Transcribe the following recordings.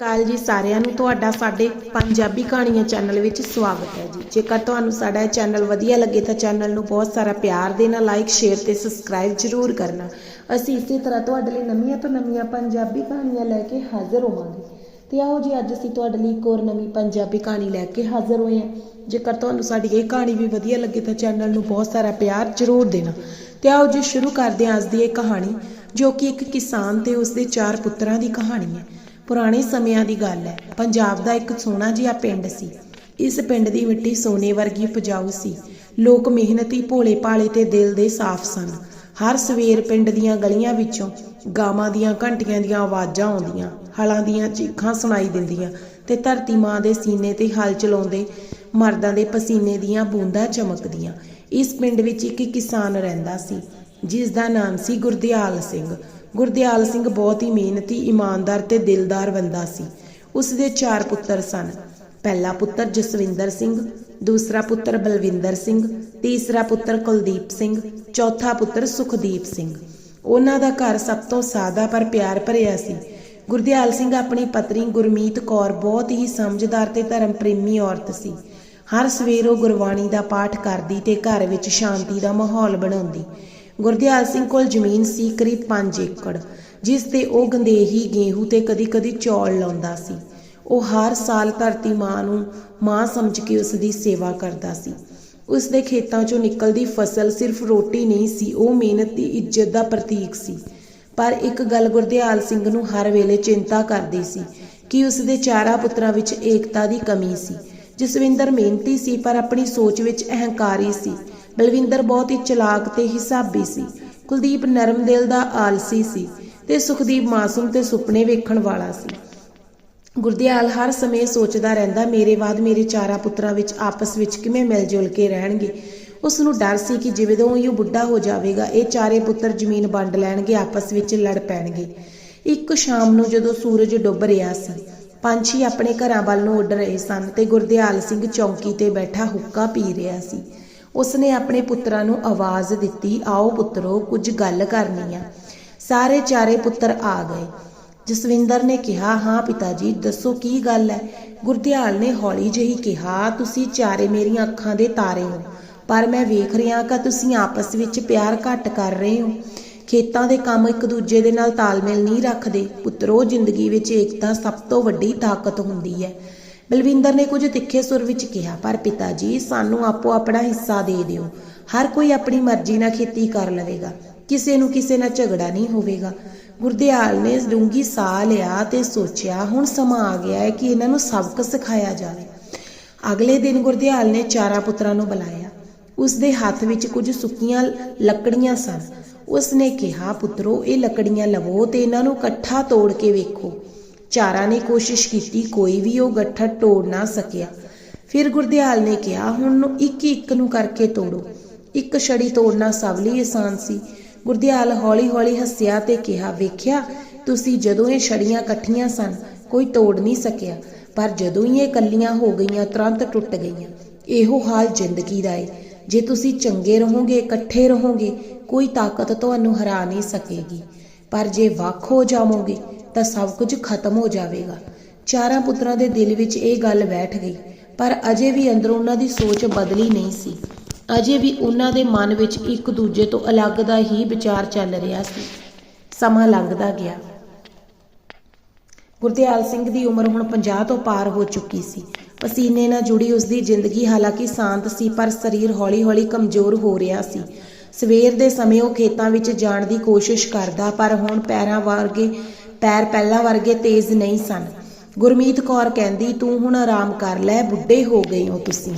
ਕਾਲ ਜੀ ਸਾਰਿਆਂ ਨੂੰ ਤੁਹਾਡਾ ਸਾਡੇ ਪੰਜਾਬੀ ਕਹਾਣੀਆਂ ਚੈਨਲ ਵਿੱਚ ਸਵਾਗਤ ਹੈ ਜੀ। ਜੇਕਰ ਤੁਹਾਨੂੰ ਸਾਡਾ ਇਹ ਚੈਨਲ ਵਧੀਆ ਲੱਗੇ ਤਾਂ ਚੈਨਲ ਨੂੰ ਬਹੁਤ ਸਾਰਾ ਪਿਆਰ ਦੇਣਾ ਲਾਈਕ ਸ਼ੇਅਰ ਤੇ ਸਬਸਕ੍ਰਾਈਬ ਜ਼ਰੂਰ ਕਰਨਾ। ਅਸੀਂ ਇਸੇ ਤਰ੍ਹਾਂ ਤੁਹਾਡੇ ਲਈ ਨਵੀਆਂ ਤੋਂ ਨਵੀਆਂ ਪੰਜਾਬੀ ਕਹਾਣੀਆਂ ਲੈ ਕੇ ਹਾਜ਼ਰ ਹੋਵਾਂਗੇ। ਤੇ ਆਓ ਜੀ, ਅੱਜ ਅਸੀਂ ਤੁਹਾਡੇ ਲਈ ਇੱਕ ਹੋਰ ਨਵੀਂ ਪੰਜਾਬੀ ਕਹਾਣੀ ਲੈ ਕੇ ਹਾਜ਼ਰ ਹੋਏ ਹਾਂ। ਜੇਕਰ ਤੁਹਾਨੂੰ ਸਾਡੀ ਇਹ ਕਹਾਣੀ ਵੀ ਵਧੀਆ ਲੱਗੇ ਤਾਂ ਚੈਨਲ ਨੂੰ ਬਹੁਤ ਸਾਰਾ ਪਿਆਰ ਜ਼ਰੂਰ ਦੇਣਾ। ਤੇ ਆਓ ਜੀ, ਸ਼ੁਰੂ ਕਰਦੇ ਹਾਂ ਅੱਜ ਦੀ ਇਹ ਕਹਾਣੀ, ਜੋ ਕਿ ਇੱਕ ਕਿਸਾਨ ਤੇ ਉਸਦੇ ਚਾਰ ਪੁੱਤਰਾਂ ਦੀ ਕਹਾਣੀ ਹੈ। ਪੁਰਾਣੇ ਸਮਿਆਂ ਦੀ ਗੱਲ ਹੈ। ਪੰਜਾਬ ਦਾ ਇੱਕ ਸੋਹਣਾ ਜਿਹਾ ਪਿੰਡ ਸੀ। ਇਸ ਪਿੰਡ ਦੀ ਮਿੱਟੀ ਸੋਨੇ ਵਰਗੀ ਉਪਜਾਊ ਸੀ। ਲੋਕ ਮਿਹਨਤੀ ਭੋਲੇ ਭਾਲੇ ਤੇ ਦਿਲ ਦੇ ਸਾਫ਼ ਸਨ। ਹਰ ਸਵੇਰ ਪਿੰਡ ਦੀਆਂ ਗਲੀਆਂ ਵਿੱਚੋਂ ਗਾਵਾਂ ਦੀਆਂ ਘੰਟੀਆਂ ਦੀਆਂ ਆਵਾਜ਼ਾਂ ਆਉਂਦੀਆਂ, ਹਲਾਂ ਦੀਆਂ ਚੀਖਾਂ ਸੁਣਾਈ ਦਿੰਦੀਆਂ ਤੇ ਧਰਤੀ ਮਾਂ ਦੇ ਸੀਨੇ ਤੇ ਹਲ ਚਲਾਉਂਦੇ ਮਰਦਾਂ ਦੇ ਪਸੀਨੇ ਦੀਆਂ ਬੂੰਦਾਂ ਚਮਕਦੀਆਂ। ਇਸ ਪਿੰਡ ਵਿੱਚ ਇੱਕ ਕਿਸਾਨ ਰਹਿੰਦਾ ਸੀ ਜਿਸ ਦਾ ਨਾਮ ਸੀ ਗੁਰਦਿਆਲ ਸਿੰਘ। ਗੁਰਦਿਆਲ ਸਿੰਘ ਬਹੁਤ ਹੀ ਮਿਹਨਤੀ, ਇਮਾਨਦਾਰ ਤੇ ਦਿਲਦਾਰ ਬੰਦਾ ਸੀ। ਉਸ ਦੇ ਚਾਰ ਪੁੱਤਰ ਸਨ। ਪਹਿਲਾ ਪੁੱਤਰ ਜਸਵਿੰਦਰ ਸਿੰਘ, ਦੂਸਰਾ ਪੁੱਤਰ ਬਲਵਿੰਦਰ ਸਿੰਘ, ਤੀਸਰਾ ਪੁੱਤਰ ਕੁਲਦੀਪ ਸਿੰਘ, ਚੌਥਾ ਪੁੱਤਰ ਸੁਖਦੀਪ ਸਿੰਘ। ਉਹਨਾਂ ਦਾ ਘਰ ਸਭ ਤੋਂ ਸਾਦਾ ਪਰ ਪਿਆਰ ਭਰਿਆ ਸੀ। ਗੁਰਦਿਆਲ ਸਿੰਘ ਆਪਣੀ ਪਤਨੀ ਗੁਰਮੀਤ ਕੌਰ ਬਹੁਤ ਹੀ ਸਮਝਦਾਰ ਤੇ ਧਰਮ ਪ੍ਰੇਮੀ ਔਰਤ ਸੀ। ਹਰ ਸਵੇਰ ਉਹ ਗੁਰਬਾਣੀ ਦਾ ਪਾਠ ਕਰਦੀ ਤੇ ਘਰ ਵਿੱਚ ਸ਼ਾਂਤੀ ਦਾ ਮਾਹੌਲ ਬਣਾਉਂਦੀ। ਗੁਰਦਿਆਲ ਸਿੰਘ ਕੋਲ ਜ਼ਮੀਨ ਸੀ ਕਰੀਬ 5 ਏਕੜ, ਜਿਸ ਤੇ ਉਹ ਗੰਦੇਹੀ ਗੇਹੂ ਤੇ ਕਦੀ-ਕਦੀ ਚੌਲ ਲਾਉਂਦਾ ਸੀ। ਉਹ ਹਰ ਸਾਲ ਧਰਤੀ ਮਾਂ ਨੂੰ ਮਾਂ ਸਮਝ ਕੇ ਉਸ ਦੀ ਸੇਵਾ ਕਰਦਾ ਸੀ। ਉਸ ਦੇ ਖੇਤਾਂ 'ਚੋਂ ਨਿਕਲਦੀ ਫਸਲ ਸਿਰਫ ਰੋਟੀ ਨਹੀਂ ਸੀ, ਉਹ ਮਿਹਨਤ ਦੀ ਇੱਜ਼ਤ ਦਾ ਪ੍ਰਤੀਕ ਸੀ। ਪਰ ਇੱਕ ਗੱਲ ਗੁਰਦਿਆਲ ਸਿੰਘ ਨੂੰ ਹਰ ਵੇਲੇ ਚਿੰਤਾ ਕਰਦੀ ਸੀ, ਕਿ ਉਸ ਦੇ ਚਾਰਾਂ ਪੁੱਤਰਾਂ ਵਿੱਚ ਏਕਤਾ ਦੀ ਕਮੀ ਸੀ। ਜਸਵਿੰਦਰ ਮਿਹਨਤੀ ਸੀ, ਪਰ ਆਪਣੀ ਸੋਚ ਵਿੱਚ ਅਹੰਕਾਰੀ ਸੀ। ਬਲਵਿੰਦਰ ਬਹੁਤ ਹੀ ਚਲਾਕ ਤੇ ਹਿਸਾਬੀ ਸੀ। ਕੁਲਦੀਪ ਨਰਮ ਦਿਲ ਦਾ ਆਲਸੀ ਸੀ ਤੇ ਸੁਖਦੀਪ ਮਾਸੂਮ ਤੇ ਸੁਪਨੇ ਵੇਖਣ ਵਾਲਾ ਸੀ। ਗੁਰਦਿਆਲ ਹਰ ਸਮੇਂ ਸੋਚਦਾ ਰਹਿੰਦਾ, ਮੇਰੇ ਬਾਅਦ ਮੇਰੇ ਚਾਰਾਂ ਪੁੱਤਰਾਂ ਵਿੱਚ ਆਪਸ ਵਿੱਚ ਕਿਵੇਂ ਮਿਲ ਜੁਲ ਕੇ ਰਹਿਣਗੇ? ਉਸ ਨੂੰ ਡਰ ਸੀ ਕਿ ਜਿਵੇਂ ਤੋਂ ਇਹ ਬੁੱਢਾ ਹੋ ਜਾਵੇਗਾ, ਇਹ ਚਾਰੇ ਪੁੱਤਰ ਜ਼ਮੀਨ ਵੰਡ ਲੈਣਗੇ, ਆਪਸ ਵਿੱਚ ਲੜ ਪੈਣਗੇ। ਇੱਕ ਸ਼ਾਮ ਨੂੰ ਜਦੋਂ ਸੂਰਜ ਡੁੱਬ ਰਿਹਾ ਸੀ, ਪੰਛੀ ਆਪਣੇ ਘਰਾਂ ਵੱਲ ਨੂੰ ਉੱਡ ਰਹੇ ਸਨ ਤੇ ਗੁਰਦਿਆਲ ਸਿੰਘ ਚੌਂਕੀ ਤੇ ਬੈਠਾ ਹੁੱਕਾ ਪੀ ਰਿਹਾ ਸੀ। ਉਸਨੇ ਆਪਣੇ ਪੁੱਤਰਾਂ ਨੂੰ ਆਵਾਜ਼ ਦਿੱਤੀ, ਆਓ ਪੁੱਤਰੋ, ਕੁਝ ਗੱਲ ਕਰਨੀ ਆ। ਸਾਰੇ ਚਾਰੇ ਪੁੱਤਰ ਆ ਗਏ। ਜਸਵਿੰਦਰ ਨੇ ਕਿਹਾ, ਹਾਂ ਪਿਤਾ ਜੀ ਦੱਸੋ ਕੀ ਗੱਲ ਹੈ ਗੁਰਦਿਆਲ ਨੇ ਹੌਲੀ ਜਿਹੀ ਕਿਹਾ, ਤੁਸੀਂ ਚਾਰੇ ਮੇਰੀਆਂ ਅੱਖਾਂ ਦੇ ਤਾਰੇ ਹੋ, ਪਰ ਮੈਂ ਵੇਖ ਰਿਹਾ ਕਿ ਤੁਸੀਂ ਆਪਸ ਵਿੱਚ ਪਿਆਰ ਘੱਟ ਕਰ ਰਹੇ ਹੋ। ਖੇਤਾਂ ਦੇ ਕੰਮ ਇੱਕ ਦੂਜੇ ਦੇ ਨਾਲ ਤਾਲਮੇਲ ਨਹੀਂ ਰੱਖਦੇ। ਪੁੱਤਰੋ, ਜ਼ਿੰਦਗੀ ਵਿੱਚ ਏਕਤਾ ਸਭ ਤੋਂ ਵੱਡੀ ਤਾਕਤ ਹੁੰਦੀ ਹੈ ਬਲਵਿੰਦਰ ਨੇ ਕੁਝ ਤਿੱਖੇ ਸੁਰ ਵਿੱਚ ਕਿਹਾ, ਪਰ ਪਿਤਾ ਜੀ, ਸਾਨੂੰ ਆਪੋ ਆਪਣਾ ਹਿੱਸਾ ਦੇ ਦਿਓ। ਹਰ ਕੋਈ ਆਪਣੀ ਮਰਜ਼ੀ ਨਾਲ ਖੇਤੀ ਕਰ ਲਵੇਗਾ। ਕਿਸੇ ਨੂੰ ਕਿਸੇ ਨਾਲ ਝਗੜਾ ਨਹੀਂ ਹੋਵੇਗਾ। ਗੁਰਦਿਆਲ ਨੇ ਡੂੰਗੀ ਸਾਹ ਲਿਆ ਤੇ ਸੋਚਿਆ, ਹੁਣ ਸਮਾਂ ਆ ਗਿਆ ਹੈ ਕਿ ਇਹਨਾਂ ਨੂੰ ਸਬਕ ਸਿਖਾਇਆ ਜਾਵੇ। ਅਗਲੇ ਦਿਨ ਗੁਰਦਿਆਲ ਨੇ ਚਾਰਾਂ ਪੁੱਤਰਾਂ ਨੂੰ ਬੁਲਾਇਆ। ਉਸ ਦੇ ਹੱਥ ਵਿੱਚ ਕੁਝ ਸੁੱਕੀਆਂ ਲੱਕੜੀਆਂ ਸਨ। ਉਸ ਨੇ ਕਿਹਾ, ਪੁੱਤਰੋ, ਇਹ ਲੱਕੜੀਆਂ ਲਵੋ ਤੇ ਇਹਨਾਂ ਨੂੰ ਇਕੱਠਾ ਤੋੜ ਕੇ ਵੇਖੋ। ਚਾਰਾਂ ਨੇ ਕੋਸ਼ਿਸ਼ ਕੀਤੀ, ਕੋਈ ਵੀ ਉਹ ਗੱਠੜ ਤੋੜ ਨਾ ਸਕਿਆ। ਫਿਰ ਗੁਰਦਿਆਲ ਨੇ ਕਿਹਾ, ਹੁਣ ਇੱਕ ਇੱਕ ਨੂੰ ਕਰਕੇ ਤੋੜੋ। ਇੱਕ ਛੜੀ ਤੋੜਨਾ ਸਭ ਲਈ ਆਸਾਨ ਸੀ। ਗੁਰਦਿਆਲ ਹੌਲੀ-ਹੌਲੀ ਹੱਸਿਆ ਤੇ ਕਿਹਾ, ਵੇਖਿਆ, ਤੁਸੀਂ ਜਦੋਂ ਇਹ ਛੜੀਆਂ ਇਕੱਠੀਆਂ ਸਨ, ਕੋਈ ਤੋੜ ਨਹੀਂ ਸਕਿਆ, ਪਰ ਜਦੋਂ ਹੀ ਇਹ ਇਕੱਲੀਆਂ ਹੋ ਗਈਆਂ, ਤੁਰੰਤ ਟੁੱਟ ਗਈਆਂ। ਇਹੋ ਹਾਲ ਜ਼ਿੰਦਗੀ ਦਾ ਏ। ਜੇ ਤੁਸੀਂ ਚੰਗੇ ਰਹੋਗੇ, ਇਕੱਠੇ ਰਹੋਗੇ, ਕੋਈ ਤਾਕਤ ਤੁਹਾਨੂੰ ਹਰਾ ਨਹੀਂ ਸਕੇਗੀ। ਪਰ ਜੇ ਵੱਖ ਹੋ ਜਾਵੋਗੇ ਤਾਂ ਸਭ ਕੁਝ ਖਤਮ ਹੋ ਜਾਵੇਗਾ। ਚਾਰਾਂ ਪੁੱਤਰਾਂ ਦੇ ਦਿਲ ਵਿੱਚ ਇਹ ਗੱਲ ਬੈਠ ਗਈ, ਪਰ ਅਜੇ ਵੀ ਅੰਦਰੋਂ ਉਹਨਾਂ ਦੀ ਸੋਚ ਬਦਲੀ ਨਹੀਂ ਸੀ। ਅਜੇ ਵੀ ਉਹਨਾਂ ਦੇ ਮਨ ਵਿੱਚ ਇੱਕ ਦੂਜੇ ਤੋਂ ਅਲੱਗ ਦਾ ਹੀ ਵਿਚਾਰ ਚੱਲ ਰਿਹਾ ਸੀ। ਸਮਾਂ ਲੰਘਦਾ ਗਿਆ। ਗੁਰਦਿਆਲ ਸਿੰਘ ਦੀ ਉਮਰ ਹੁਣ 50 ਤੋਂ ਪਾਰ ਹੋ ਚੁੱਕੀ ਸੀ। ਪਸੀਨੇ ਨਾਲ ਜੁੜੀ ਉਸ ਦੀ ਜ਼ਿੰਦਗੀ ਹਾਲਾਂਕਿ ਸ਼ਾਂਤ ਸੀ, ਪਰ ਸਰੀਰ ਹੌਲੀ-ਹੌਲੀ ਕਮਜ਼ੋਰ ਹੋ ਰਿਹਾ ਸੀ। ਸਵੇਰ ਦੇ ਸਮੇਂ ਉਹ ਖੇਤਾਂ ਵਿੱਚ ਜਾਣ ਦੀ ਕੋਸ਼ਿਸ਼ ਕਰਦਾ, ਪਰ ਹੁਣ ਪੈਰਾਂ ਵਰਗੇ ਪੈਰ ਪਹਿਲਾਂ ਵਰਗੇ ਤੇਜ਼ ਨਹੀਂ ਸਨ। ਗੁਰਮੀਤ ਕੌਰ ਕਹਿੰਦੀ, ਤੂੰ ਹੁਣ ਆਰਾਮ ਕਰ ਲੈ, ਬੁੱਢੇ ਹੋ ਗਏ ਹੋ ਤੁਸੀਂ।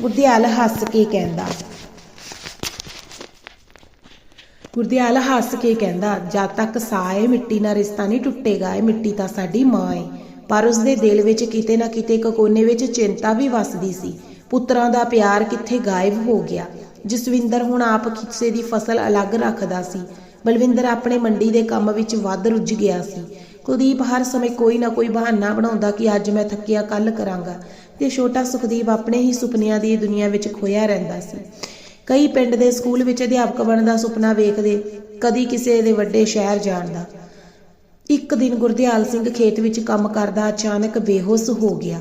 ਗੁਰਦਿਆਲ ਹੱਸ ਕੇ ਕਹਿੰਦਾ। ਗੁਰਦਿਆਲ ਹੱਸ ਕੇ ਕਹਿੰਦਾ, ਜਦ ਤੱਕ ਸਾਹ ਮਿੱਟੀ ਨਾਲ ਰਿਸ਼ਤਾ ਨਹੀਂ ਟੁੱਟੇਗਾ। ਇਹ ਮਿੱਟੀ ਤਾਂ ਸਾਡੀ ਮਾਂ ਏ। ਪਰ ਉਸ ਦੇ ਦਿਲ ਵਿੱਚ ਕਿਤੇ ਨਾ ਕਿਤੇ ਇੱਕ ਕੋਨੇ ਵਿੱਚ ਚਿੰਤਾ ਵੀ ਵੱਸਦੀ ਸੀ। ਪੁੱਤਰਾਂ ਦਾ ਪਿਆਰ ਕਿੱਥੇ ਗਾਇਬ ਹੋ ਗਿਆ? ਜਸਵਿੰਦਰ ਹੁਣ ਆਪ ਖਿੱਸੇ ਦੀ ਫਸਲ ਅਲੱਗ ਰੱਖਦਾ ਸੀ। ਬਲਵਿੰਦਰ ਆਪਣੇ ਮੰਡੀ ਦੇ ਕੰਮ ਵਿੱਚ ਵੱਧ ਰੁੱਝ ਗਿਆ ਸੀ। ਕੁਲਦੀਪ ਹਰ ਸਮੇਂ ਕੋਈ ਨਾ ਕੋਈ ਬਹਾਨਾ ਬਣਾਉਂਦਾ ਕਿ ਅੱਜ ਮੈਂ ਥੱਕਿਆ ਕੱਲ ਕਰਾਂਗਾ ਤੇ ਛੋਟਾ ਸੁਖਦੀਪ ਆਪਣੇ ਹੀ ਸੁਪਨਿਆਂ ਦੀ ਦੁਨੀਆ ਵਿੱਚ ਖੋਇਆ ਰਹਿੰਦਾ ਸੀ। ਕਈ ਪਿੰਡ ਦੇ ਸਕੂਲ ਵਿੱਚ ਅਧਿਆਪਕ ਬਣਨ ਦਾ ਸੁਪਨਾ ਵੇਖਦੇ, ਕਦੀ ਕਿਸੇ ਦੇ ਵੱਡੇ ਸ਼ਹਿਰ ਜਾਣ ਦਾ ਇੱਕ ਦਿਨ ਗੁਰਦਿਆਲ ਸਿੰਘ ਖੇਤ ਵਿੱਚ ਕੰਮ ਕਰਦਾ ਅਚਾਨਕ ਬੇਹੋਸ਼ ਹੋ ਗਿਆ।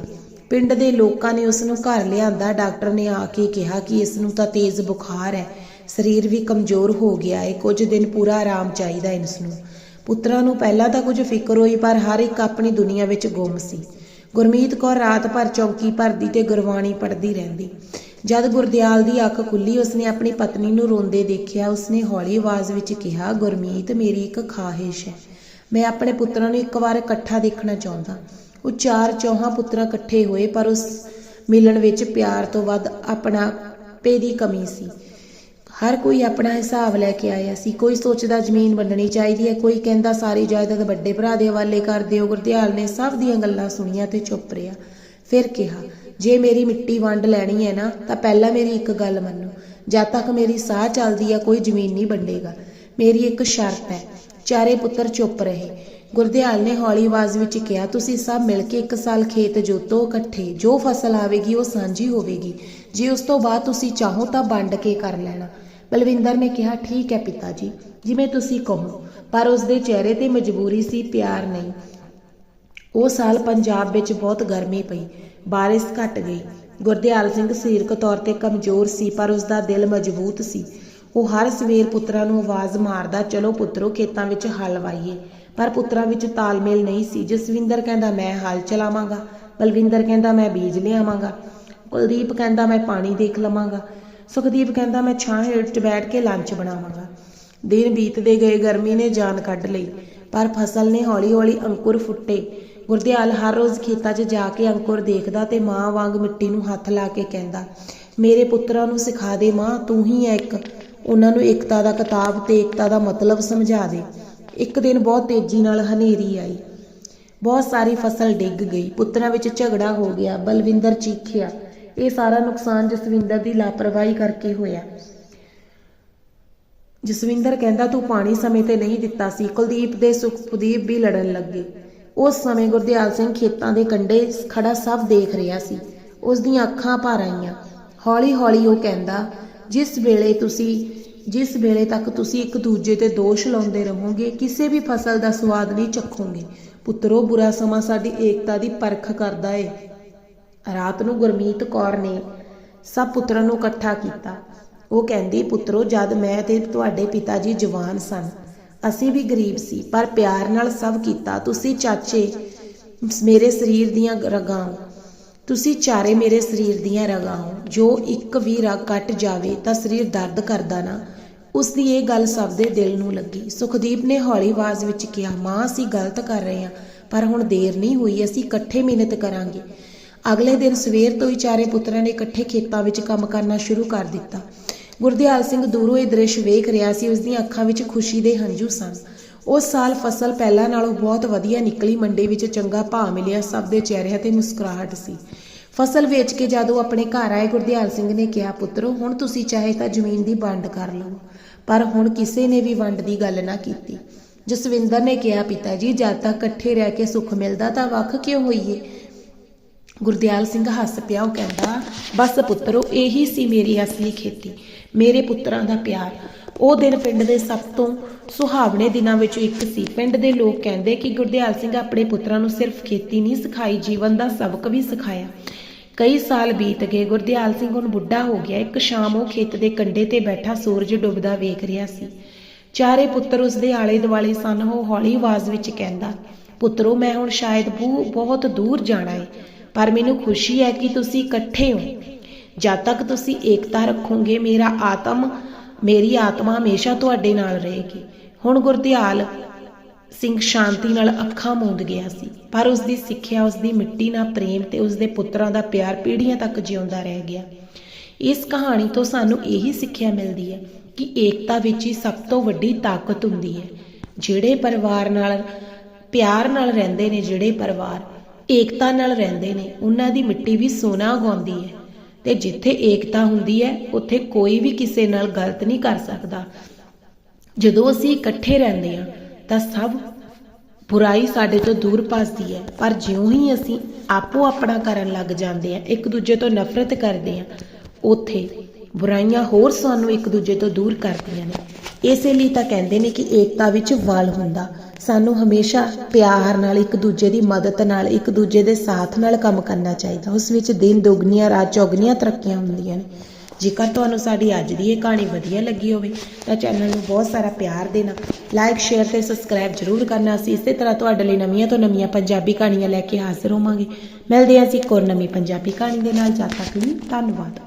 ਪਿੰਡ ਦੇ ਲੋਕਾਂ ਨੇ ਉਸ ਨੂੰ ਘਰ ਲਿਆਂਦਾ, ਡਾਕਟਰ ਨੇ ਆ ਕੇ ਕਿਹਾ ਕਿ ਇਸ ਨੂੰ ਤਾਂ ਤੇਜ਼ ਬੁਖਾਰ ਹੈ। ਸਰੀਰ ਵੀ ਕਮਜ਼ੋਰ ਹੋ ਗਿਆ ਏ, ਕੁਝ ਦਿਨ ਪੂਰਾ ਆਰਾਮ ਚਾਹੀਦਾ ਇਸ ਨੂੰ ਪੁੱਤਰਾਂ ਨੂੰ ਪਹਿਲਾਂ ਤਾਂ ਕੁਝ ਫਿਕਰ ਹੋਈ, ਪਰ ਹਰ ਇੱਕ ਆਪਣੀ ਦੁਨੀਆ ਵਿੱਚ ਗੁੰਮ ਸੀ। ਗੁਰਮੀਤ ਕੌਰ ਰਾਤ ਭਰ ਚੌਂਕੀ ਭਰਦੀ ਤੇ ਗੁਰਬਾਣੀ ਪੜ੍ਹਦੀ ਰਹਿੰਦੀ। ਜਦ ਗੁਰਦਿਆਲ ਦੀ ਅੱਖ ਖੁੱਲੀ, ਉਸਨੇ ਆਪਣੀ ਪਤਨੀ ਨੂੰ ਰੋਂਦੇ ਦੇਖਿਆ। ਉਸਨੇ ਹੌਲੀ ਆਵਾਜ਼ ਵਿੱਚ ਕਿਹਾ, ਗੁਰਮੀਤ, ਮੇਰੀ ਇੱਕ ਖਾਹਿਸ਼ ਹੈ। ਮੈਂ ਆਪਣੇ ਪੁੱਤਰਾਂ ਨੂੰ ਇੱਕ ਵਾਰ ਇਕੱਠਾ ਦੇਖਣਾ ਚਾਹੁੰਦਾ। ਉਹ ਚਾਰ ਚੌਹਾਂ ਪੁੱਤਰਾਂ ਇਕੱਠੇ ਹੋਏ, ਪਰ ਉਸ ਮਿਲਣ ਵਿੱਚ ਪਿਆਰ ਤੋਂ ਵੱਧ ਆਪਣਾ ਪੇ ਦੀ ਕਮੀ ਸੀ। ਹਰ ਕੋਈ ਆਪਣਾ ਹਿਸਾਬ ਲੈ ਕੇ ਆਇਆ ਸੀ। ਕੋਈ ਸੋਚਦਾ ਜ਼ਮੀਨ ਵੰਡਣੀ ਚਾਹੀਦੀ ਹੈ, ਕੋਈ ਕਹਿੰਦਾ ਸਾਰੀ ਜਾਇਦਾਦ ਵੱਡੇ ਭਰਾ ਦੇ ਹਵਾਲੇ ਕਰ ਦਿਓ। ਗੁਰਦਿਆਲ ਨੇ ਸਭ ਦੀਆਂ ਗੱਲਾਂ ਸੁਣੀਆਂ ਤੇ ਚੁੱਪ ਰਿਹਾ। ਫਿਰ ਕਿਹਾ, ਜੇ ਮੇਰੀ ਮਿੱਟੀ ਵੰਡ ਲੈਣੀ ਹੈ ਨਾ, ਤਾਂ ਪਹਿਲਾਂ ਮੇਰੀ ਇੱਕ ਗੱਲ ਮੰਨੋ। ਜਦ ਤੱਕ ਮੇਰੀ ਸਾਹ ਚੱਲਦੀ ਹੈ, ਕੋਈ ਜ਼ਮੀਨ ਨਹੀਂ ਵੰਡੇਗਾ। ਮੇਰੀ ਇੱਕ ਸ਼ਰਤ ਹੈ। ਚਾਰੇ ਪੁੱਤਰ ਚੁੱਪ ਰਹੇ। ਗੁਰਦਿਆਲ ਨੇ ਹੌਲੀ ਆਵਾਜ਼ ਵਿੱਚ ਕਿਹਾ, ਤੁਸੀਂ ਸਭ ਮਿਲ ਕੇ ਇੱਕ ਸਾਲ ਖੇਤ ਜੋਤੋ, ਇਕੱਠੇ। ਜੋ ਫਸਲ ਆਵੇਗੀ, ਉਹ ਸਾਂਝੀ ਹੋਵੇਗੀ। ਜੇ ਉਸ ਤੋਂ ਬਾਅਦ ਤੁਸੀਂ ਚਾਹੋ ਤਾਂ ਵੰਡ ਕੇ ਕਰ ਲੈਣਾ। ਬਲਵਿੰਦਰ ਨੇ ਕਿਹਾ, ਠੀਕ ਹੈ ਪਿਤਾ ਜੀ, ਜਿਵੇਂ ਤੁਸੀਂ ਕਹੋ, ਪਰ ਉਸ ਦੇ ਚਿਹਰੇ ਤੇ ਮਜਬੂਰੀ ਸੀ, ਪਿਆਰ ਨਹੀਂ। ਉਹ ਸਾਲ ਪੰਜਾਬ ਵਿੱਚ ਬਹੁਤ ਗਰਮੀ ਪਈ, ਬਾਰਿਸ਼ ਘਟ ਗਈ। ਗੁਰਦਿਆਲ ਸਿੰਘ ਸਰੀਰਕ ਤੌਰ ਤੇ ਕਮਜ਼ੋਰ ਸੀ, ਪਰ ਉਸ ਦਾ ਦਿਲ ਮਜ਼ਬੂਤ ਸੀ। ਉਹ ਹਰ ਸਵੇਰ ਪੁੱਤਰਾਂ ਨੂੰ ਆਵਾਜ਼ ਮਾਰਦਾ, ਚਲੋ ਪੁੱਤਰੋ, ਖੇਤਾਂ ਵਿੱਚ ਹਲ ਵਾਈਏ ਪਰ ਪੁੱਤਰਾਂ ਵਿੱਚ ਤਾਲਮੇਲ ਨਹੀਂ ਸੀ। ਜਸਵਿੰਦਰ ਕਹਿੰਦਾ, ਮੈਂ ਹਲ ਚਲਾਵਾਂਗਾ। ਬਲਵਿੰਦਰ ਕਹਿੰਦਾ, ਮੈਂ ਬੀਜ ਲਿਆਵਾਂਗਾ। ਕੁਲਦੀਪ ਕਹਿੰਦਾ, ਮੈਂ ਪਾਣੀ ਦੇਖ ਲਵਾਂਗਾ। ਸੁਖਦੀਪ ਕਹਿੰਦਾ, ਮੈਂ ਛਾਂ ਹੇਠ ਬੈਠ ਕੇ ਲੰਚ ਬਣਾਵਾਂਗਾ। ਦਿਨ ਬੀਤਦੇ ਗਏ, ਗਰਮੀ ਨੇ ਜਾਨ ਕੱਢ ਲਈ। ਪਰ ਫਸਲ ਨੇ ਹੌਲੀ-ਹੌਲੀ ਅੰਕੁਰ ਫੁੱਟੇ। ਗੁਰਦਿਆਲ ਹਰ ਰੋਜ਼ ਖੇਤਾਂ 'ਚ ਜਾ ਕੇ ਅੰਕੁਰ ਦੇਖਦਾ ਤੇ ਮਾਂ ਵਾਂਗ ਮਿੱਟੀ ਨੂੰ ਹੱਥ ਲਾ ਕੇ ਕਹਿੰਦਾ, ਮੇਰੇ ਪੁੱਤਰਾਂ ਨੂੰ ਸਿਖਾ ਦੇ ਮਾਂ, ਤੂੰ ਹੀ ਹੈ ਇੱਕ। ਉਹਨਾਂ ਨੂੰ ਏਕਤਾ ਦਾ ਕਿਤਾਬ ਤੇ ਏਕਤਾ ਦਾ ਮਤਲਬ ਸਮਝਾ ਦੇ। ਇੱਕ ਦਿਨ ਬਹੁਤ ਤੇਜ਼ੀ ਨਾਲ ਹਨੇਰੀ ਆਈ। ਬਹੁਤ ਸਾਰੀ ਫਸਲ ਡਿੱਗ ਗਈ। ਪੁੱਤਰਾਂ ਵਿੱਚ ਝਗੜਾ ਹੋ ਗਿਆ। ਬਲਵਿੰਦਰ ਚੀਖਿਆ ਇਹ ਸਾਰਾ ਨੁਕਸਾਨ ਜਸਵਿੰਦਰ ਦੀ ਲਾਪਰਵਾਹੀ ਕਰਕੇ ਹੋਇਆ। ਜਸਵਿੰਦਰ ਕਹਿੰਦਾ, ਤੂੰ ਪਾਣੀ ਸਮੇਂ ਤੇ ਨਹੀਂ ਦਿੱਤਾ ਸੀ। ਕੁਲਦੀਪ ਦੇ ਸੁਖਦੀਪ ਵੀ ਲੜਨ ਲੱਗੇ। ਉਸ ਸਮੇਂ ਗੁਰਦਿਆਲ ਸਿੰਘ ਖੇਤਾਂ ਦੇ ਕੰਢੇ ਖੜਾ ਸਭ ਦੇਖ ਰਿਹਾ ਸੀ। ਉਸ ਦੀਆਂ ਅੱਖਾਂ ਭਰ ਆਈਆਂ। ਹੌਲੀ ਹੌਲੀ ਉਹ ਕਹਿੰਦਾ, ਜਿਸ ਵੇਲੇ ਤੁਸੀਂ, ਜਿਸ ਵੇਲੇ ਤੱਕ ਤੁਸੀਂ ਇੱਕ ਦੂਜੇ ਤੇ ਦੋਸ਼ ਲਾਉਂਦੇ ਰਹੋਗੇ, ਕਿਸੇ ਵੀ ਫਸਲ ਦਾ ਸਵਾਦ ਨਹੀਂ ਚੱਖੋਗੇ। ਪੁੱਤਰੋ, ਬੁਰਾ ਸਮਾਂ ਸਾਡੀ ਏਕਤਾ ਦੀ ਪਰਖ ਕਰਦਾ ਏ। ਰਾਤ ਨੂੰ ਗੁਰਮੀਤ ਕੌਰ ਨੇ ਸਭ ਪੁੱਤਰਾਂ ਨੂੰ ਇਕੱਠਾ ਕੀਤਾ। ਉਹ ਕਹਿੰਦੀ, ਪੁੱਤਰੋ, ਜਦ ਮੈਂ ਤੇ ਤੁਹਾਡੇ ਪਿਤਾ ਜੀ ਜਵਾਨ ਸਨ, ਅਸੀਂ ਵੀ ਗਰੀਬ ਸੀ, ਪਰ ਪਿਆਰ ਨਾਲ ਸਭ ਕੀਤਾ। ਤੁਸੀਂ ਚਾਚੇ ਮੇਰੇ ਸਰੀਰ ਦੀਆਂ ਰਗਾਂ ਤੁਸੀਂ ਚਾਰੇ ਮੇਰੇ ਸਰੀਰ ਦੀਆਂ ਰਗਾਂ ਹੋ। ਜੋ ਇੱਕ ਵੀ ਰਗ ਕੱਟ ਜਾਵੇ ਤਾਂ ਸਰੀਰ ਦਰਦ ਕਰਦਾ ਨਾ। ਉਸ ਦੀ ਇਹ ਗੱਲ ਸਭ ਦੇ ਦਿਲ ਨੂੰ ਲੱਗੀ। ਸੁਖਦੀਪ ਨੇ ਹੌਲੀ ਆਵਾਜ਼ ਵਿੱਚ ਕਿਹਾ, ਮਾਂ, ਅਸੀਂ ਗਲਤ ਕਰ ਰਹੇ ਹਾਂ, ਪਰ ਹੁਣ ਦੇਰ ਨਹੀਂ ਹੋਈ, ਅਸੀਂ ਇਕੱਠੇ ਮਿਹਨਤ ਕਰਾਂਗੇ। ਅਗਲੇ ਦਿਨ ਸਵੇਰ ਤੋਂ ਹੀ ਚਾਰੇ ਪੁੱਤਰਾਂ ਨੇ ਇਕੱਠੇ ਖੇਤਾਂ ਵਿੱਚ ਕੰਮ ਕਰਨਾ ਸ਼ੁਰੂ ਕਰ ਦਿੱਤਾ। ਗੁਰਦਿਆਲ ਸਿੰਘ ਦੂਰੋਂ ਇਹ ਦ੍ਰਿਸ਼ ਵੇਖ ਰਿਹਾ ਸੀ, ਉਸ ਦੀਆਂ ਅੱਖਾਂ ਵਿੱਚ ਖੁਸ਼ੀ ਦੇ ਹੰਝੂ ਸਨ। ਉਸ ਸਾਲ ਫਸਲ ਪਹਿਲਾਂ ਨਾਲੋਂ ਬਹੁਤ ਵਧੀਆ ਨਿਕਲੀ, ਮੰਡੀ ਵਿੱਚ ਚੰਗਾ ਭਾਅ ਮਿਲਿਆ, ਸਭ ਦੇ ਚਿਹਰਿਆਂ ਤੇ ਮੁਸਕਰਾਹਟ ਸੀ। ਫਸਲ ਵੇਚ ਕੇ ਜਦੋਂ ਆਪਣੇ ਘਰ ਆਏ, ਗੁਰਦਿਆਲ ਸਿੰਘ ਨੇ ਕਿਹਾ, ਪੁੱਤਰੋ, ਹੁਣ ਤੁਸੀਂ ਚਾਹੇ ਤਾਂ ਜ਼ਮੀਨ ਦੀ ਵੰਡ ਕਰ ਲਓ ਪਰ ਹੁਣ ਕਿਸੇ ਨੇ ਵੀ ਵੰਡ ਦੀ ਗੱਲ ਨਾ ਕੀਤੀ। ਜਸਵਿੰਦਰ ਨੇ ਕਿਹਾ, ਪਿਤਾ ਜੀ, ਜਦ ਤੱਕ ਇਕੱਠੇ ਰਹਿ ਕੇ ਸੁੱਖ ਮਿਲਦਾ ਤਾਂ ਵੱਖ ਕਿਉਂ ਹੋਈਏ? ਗੁਰਦਿਆਲ ਸਿੰਘ ਹੱਸ ਪਿਆ, ਉਹ ਕਹਿੰਦਾ, ਬਸ ਪੁੱਤਰੋ, ਇਹੀ ਸੀ ਮੇਰੀ ਅਸਲੀ ਖੇਤੀ, ਮੇਰੇ ਪੁੱਤਰਾਂ ਦਾ ਪਿਆਰ। ਉਹ ਦਿਨ ਪਿੰਡ ਦੇ ਸਭ ਤੋਂ ਸੁਹਾਵਣੇ ਦਿਨਾਂ ਵਿੱਚੋਂ ਇੱਕ ਸੀ। ਪਿੰਡ ਦੇ ਲੋਕ ਕਹਿੰਦੇ ਕਿ ਗੁਰਦਿਆਲ ਸਿੰਘ ਆਪਣੇ ਪੁੱਤਰਾਂ ਨੂੰ ਸਿਰਫ ਖੇਤੀ ਨਹੀਂ ਸਿਖਾਈ, ਜੀਵਨ ਦਾ ਸਬਕ ਵੀ ਸਿਖਾਇਆ। ਕਈ ਸਾਲ ਬੀਤ ਗਏ, ਗੁਰਦਿਆਲ ਸਿੰਘ ਹੁਣ ਬੁੱਢਾ ਹੋ ਗਿਆ। ਇੱਕ ਸ਼ਾਮ ਉਹ ਖੇਤ ਦੇ ਕੰਢੇ ਤੇ ਬੈਠਾ ਸੂਰਜ ਡੁੱਬਦਾ ਵੇਖ ਰਿਹਾ ਸੀ। ਚਾਰੇ ਪੁੱਤਰ ਉਸ ਦੇ ਆਲੇ ਦੁਆਲੇ ਸਨ। ਉਹ ਹੌਲੀ ਆਵਾਜ਼ ਵਿੱਚ ਕਹਿੰਦਾ, ਪੁੱਤਰੋ, ਮੈਂ ਹੁਣ ਸ਼ਾਇਦ ਬਹੁ- ਬਹੁਤ ਦੂਰ ਜਾਣਾ ਏ। ਪਰ ਮੈਨੂੰ ਖੁਸ਼ੀ ਹੈ ਕਿ ਤੁਸੀਂ ਇਕੱਠੇ ਹੋ। ਜਦ ਤੱਕ ਤੁਸੀਂ ਏਕਤਾ ਰੱਖੋਗੇ, ਮੇਰਾ ਆਤਮ, ਮੇਰੀ ਆਤਮਾ ਹਮੇਸ਼ਾ ਤੁਹਾਡੇ ਨਾਲ ਰਹੇਗੀ। ਹੁਣ ਗੁਰਦਿਆਲ ਸਿੰਘ ਸ਼ਾਂਤੀ ਨਾਲ ਅੱਖਾਂ ਮੂੰਦ ਗਿਆ ਸੀ, ਪਰ ਉਸ ਦੀ ਸਿੱਖਿਆ ਉਸ ਦੀ ਮਿੱਟੀ ਨਾਲ ਪ੍ਰੇਮ ਤੇ ਉਸ ਦੇ ਪੁੱਤਰਾਂ ਦਾ ਪਿਆਰ ਪੀੜ੍ਹੀਆਂ ਤੱਕ ਜਿਉਂਦਾ ਰਹਿ ਗਿਆ। ਇਸ ਕਹਾਣੀ ਤੋਂ ਸਾਨੂੰ ਇਹੀ ਸਿੱਖਿਆ ਮਿਲਦੀ ਹੈ ਕਿ ਏਕਤਾ ਵਿੱਚ ਹੀ ਸਭ ਤੋਂ ਵੱਡੀ ਤਾਕਤ ਹੁੰਦੀ ਹੈ। ਜਿਹੜੇ ਪਰਿਵਾਰ ਨਾਲ, ਪਿਆਰ ਨਾਲ ਰਹਿੰਦੇ ਨੇ, ਜਿਹੜੇ ਪਰਿਵਾਰ ਏਕਤਾ ਨਾਲ ਰਹਿੰਦੇ ਨੇ। ਉਹਨਾਂ ਦੀ ਮਿੱਟੀ ਵੀ ਸੋਨਾ ਉਗਾਉਂਦੀ ਹੈ। ਤੇ ਜਿੱਥੇ ਏਕਤਾ ਹੁੰਦੀ ਹੈ, ਉੱਥੇ ਕੋਈ ਵੀ ਕਿਸੇ ਨਾਲ ਗਲਤ ਨਹੀਂ ਕਰ ਸਕਦਾ। ਜਦੋਂ ਅਸੀਂ ਇਕੱਠੇ ਰਹਿੰਦੇ ਹਾਂ, ਤਾਂ ਸਭ ਬੁਰਾਈ ਸਾਡੇ ਤੋਂ ਦੂਰ ਭੱਜਦੀ ਹੈ। ਪਰ ਜਿਉਂ ਹੀ ਅਸੀਂ ਆਪੋ ਆਪਣਾ ਕਰਨ ਲੱਗ ਜਾਂਦੇ ਹਾਂ, ਇੱਕ ਦੂਜੇ ਤੋਂ ਨਫ਼ਰਤ ਕਰਦੇ ਹਾਂ, ਉੱਥੇ ਬੁਰਾਈਆਂ ਹੋਰ ਸਾਨੂੰ ਇੱਕ ਦੂਜੇ ਤੋਂ ਦੂਰ ਕਰਦੀਆਂ ਨੇ। ਇਸੇ ਲਈ ਤਾਂ ਕਹਿੰਦੇ ਨੇ ਕਿ ਏਕਤਾ ਵਿੱਚ ਵਲ ਹੁੰਦਾ। ਸਾਨੂੰ ਹਮੇਸ਼ਾ ਪਿਆਰ ਨਾਲ ਇੱਕ ਦੂਜੇ ਦੀ ਮਦਦ ਨਾਲ, ਇੱਕ ਦੂਜੇ ਦੇ ਸਾਥ ਨਾਲ ਕੰਮ ਕਰਨਾ ਚਾਹੀਦਾ। ਉਸ ਵਿੱਚ ਦਿਨ ਦੁਗਣੀਆਂ, ਰਾਤ ਚੌਗਣੀਆਂ ਤਰੱਕੀਆਂ ਹੁੰਦੀਆਂ ਨੇ। ਜੇਕਰ ਤੁਹਾਨੂੰ ਸਾਡੀ ਅੱਜ ਦੀ ਇਹ ਕਹਾਣੀ ਵਧੀਆ ਲੱਗੀ ਹੋਵੇ, ਤਾਂ ਚੈਨਲ ਨੂੰ ਬਹੁਤ ਸਾਰਾ ਪਿਆਰ ਦੇਣਾ। ਲਾਈਕ ਸ਼ੇਅਰ ਤੇ ਸਬਸਕ੍ਰਾਈਬ ਜ਼ਰੂਰ ਕਰਨਾ। ਅਸੀਂ ਇਸੇ ਤਰ੍ਹਾਂ ਤੁਹਾਡੇ ਲਈ ਨਵੀਆਂ ਤੋਂ ਨਵੀਆਂ ਪੰਜਾਬੀ ਕਹਾਣੀਆਂ ਲੈ ਕੇ ਹਾਜ਼ਰ ਹੋਵਾਂਗੇ। ਮਿਲਦੇ ਹਾਂ ਅਸੀਂ ਇੱਕ ਹੋਰ ਨਵੀਂ ਪੰਜਾਬੀ ਕਹਾਣੀ ਦੇ ਨਾਲ। ਜਦ ਤੱਕ ਲਈ ਧੰਨਵਾਦ।